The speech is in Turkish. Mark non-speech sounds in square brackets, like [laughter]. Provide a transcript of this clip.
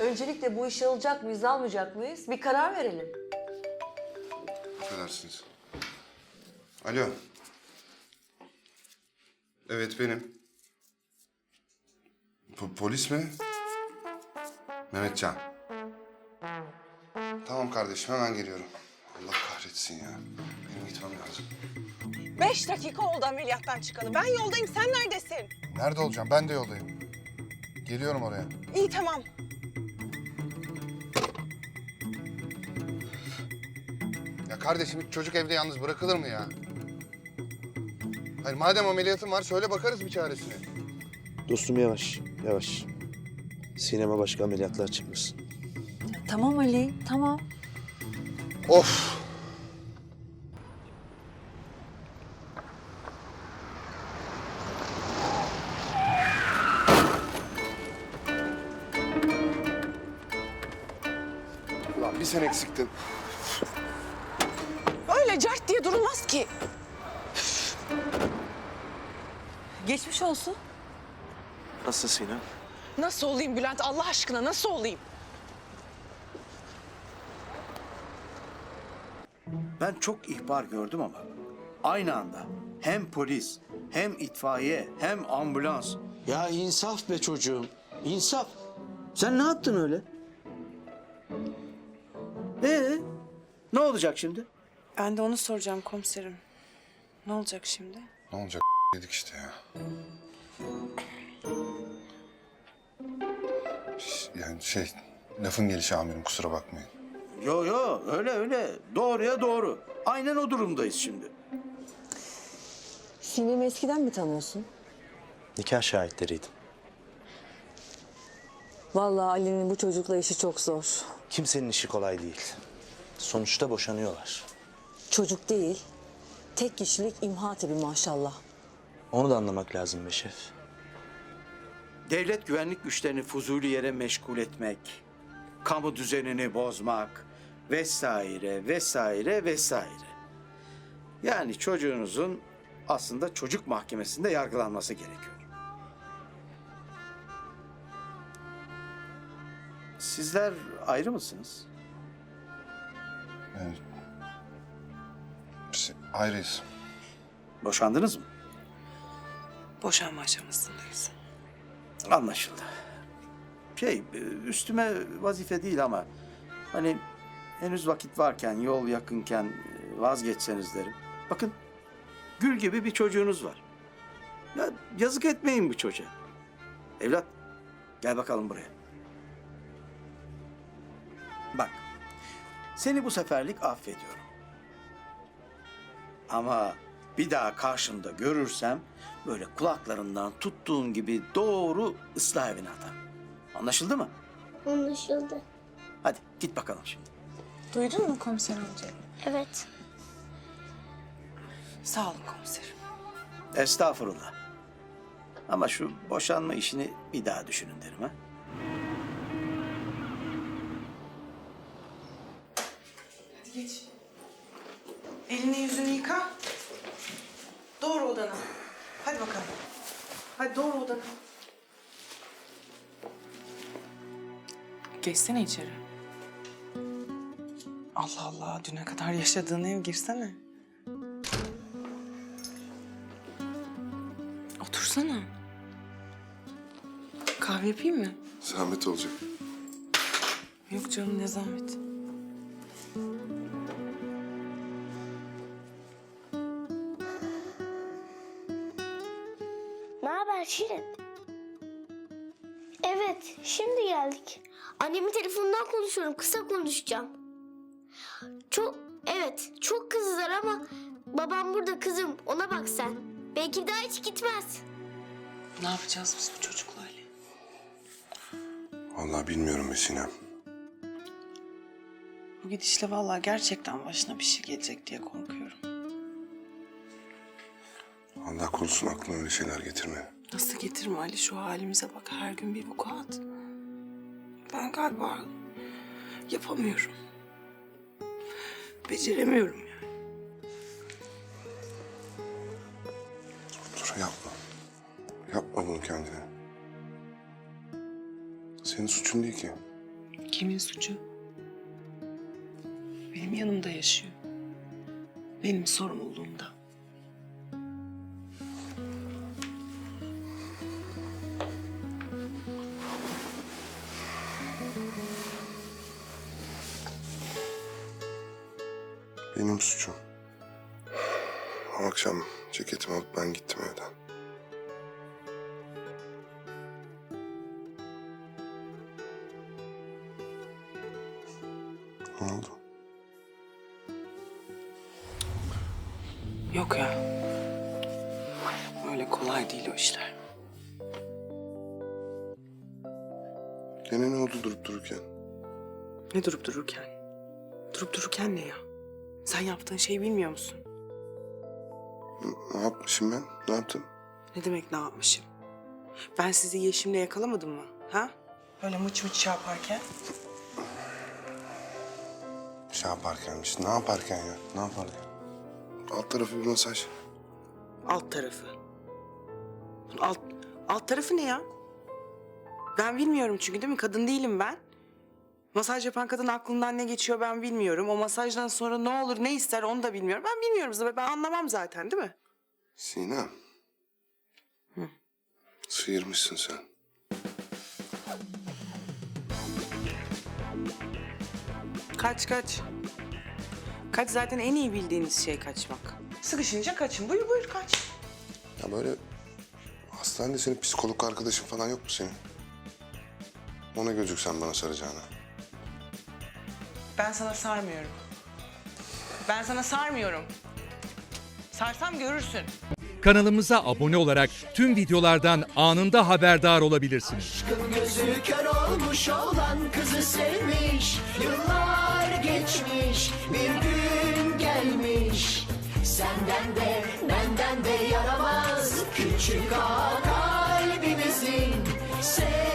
Öncelikle bu işi alacak mıyız, almayacak mıyız? Bir karar verelim. Affedersiniz. Alo. Evet benim. Po- polis mi? Mehmetcan. Tamam kardeşim hemen geliyorum. Allah kahretsin ya. Benim gitmem lazım. Beş dakika oldu ameliyattan çıkalı. Ben yoldayım. Sen neredesin? Nerede olacağım? Ben de yoldayım. Geliyorum oraya. İyi tamam. Ya kardeşim çocuk evde yalnız bırakılır mı ya? Hayır madem ameliyatın var söyle bakarız bir çaresine. Dostum yavaş, yavaş. Sinema başka ameliyatlar çıkmasın. Tamam Ali, tamam. Of. Ulan bir sen eksiktin. Öyle cart diye durulmaz ki. Geçmiş olsun. Nasıl Sinem? Nasıl olayım Bülent Allah aşkına nasıl olayım? Ben çok ihbar gördüm ama aynı anda hem polis hem itfaiye hem ambulans. Ya insaf be çocuğum, insaf. Sen ne yaptın öyle? Ee, ne olacak şimdi? Ben de onu soracağım komiserim. Ne olacak şimdi? Ne olacak [laughs] dedik işte ya. Yani şey, lafın gelişi amirim kusura bakmayın. Yo yo öyle öyle doğruya doğru. Aynen o durumdayız şimdi. Sinem'i eskiden mi tanıyorsun? Nikah şahitleriydim. Vallahi Ali'nin bu çocukla işi çok zor. Kimsenin işi kolay değil. Sonuçta boşanıyorlar. Çocuk değil, tek kişilik imha tipi maşallah. Onu da anlamak lazım be şef. Devlet güvenlik güçlerini fuzuli yere meşgul etmek, kamu düzenini bozmak vesaire vesaire vesaire. Yani çocuğunuzun aslında çocuk mahkemesinde yargılanması gerekiyor. Sizler ayrı mısınız? Biz ayrıyız. Boşandınız mı? Boşanma aşamasındayız. Anlaşıldı. Şey, üstüme vazife değil ama hani henüz vakit varken, yol yakınken e, vazgeçseniz derim. Bakın, gül gibi bir çocuğunuz var. Ya yazık etmeyin bu çocuğa. Evlat, gel bakalım buraya. Bak, seni bu seferlik affediyorum. Ama bir daha karşımda görürsem böyle kulaklarından tuttuğun gibi doğru ıslah evine atarım. Anlaşıldı mı? Anlaşıldı. Hadi git bakalım şimdi. Duydun mu komiser amca? Evet. Sağ olun komiserim. Estağfurullah. Ama şu boşanma işini bir daha düşünün derim ha. Hadi geç. Elini yüzünü yıka. Doğru odana. Hadi bakalım. Hadi doğru odana. Geçsene içeri. Allah Allah, düne kadar yaşadığın ev girsene. Otursana. Kahve yapayım mı? Zahmet olacak. Yok canım ne zahmet. Haber Şirin? Evet, şimdi geldik. Annemin telefonundan konuşuyorum, kısa konuşacağım. Çok, evet, çok kızdılar ama babam burada kızım, ona bak sen. Belki daha hiç gitmez. Ne yapacağız biz bu çocukla Ali? Vallahi bilmiyorum be Sinem. Bu gidişle vallahi gerçekten başına bir şey gelecek diye korkuyorum. Allah korusun aklına öyle şeyler getirme. Nasıl getirme Ali şu halimize bak her gün bir vukuat. Ben galiba yapamıyorum. Beceremiyorum yani. Dur yapma. Yapma bunu kendine. Senin suçun değil ki. Kimin suçu? Benim yanımda yaşıyor. Benim sorumluluğumda. Benim suçum. O akşam ceketimi alıp ben gittim evden. Ne oldu? Yok ya. Öyle kolay değil o işler. Gene ne oldu durup dururken? Ne durup dururken? Durup dururken ne ya? Sen yaptığın şeyi bilmiyor musun? Ne yapmışım ben? Ne yaptım? Ne demek ne yapmışım? Ben sizi Yeşim'le yakalamadım mı? Ha? Öyle mıç mıç şey yaparken. Şey yaparkenmiş. Ne yaparken ya? Ne yaparken? Alt tarafı bir masaj. Alt tarafı. Alt, alt tarafı ne ya? Ben bilmiyorum çünkü değil mi? Kadın değilim ben. Masaj yapan kadın aklından ne geçiyor ben bilmiyorum. O masajdan sonra ne olur ne ister onu da bilmiyorum. Ben bilmiyorum zaten. Ben anlamam zaten değil mi? Sinem. Sıyırmışsın sen. Kaç kaç. Kaç zaten en iyi bildiğiniz şey kaçmak. Sıkışınca kaçın. Buyur buyur kaç. Ya böyle hastanede senin psikolog arkadaşın falan yok mu senin? Ona gözüksen bana saracağına. Ben sana sarmıyorum. Ben sana sarmıyorum. Sarsam görürsün. Kanalımıza abone olarak tüm videolardan anında haberdar olabilirsiniz. Aşkın gözü kör olmuş olan kızı sevmiş. Yıllar geçmiş bir gün gelmiş. Senden de benden de yaramaz küçük ağa kalbimizin. Sev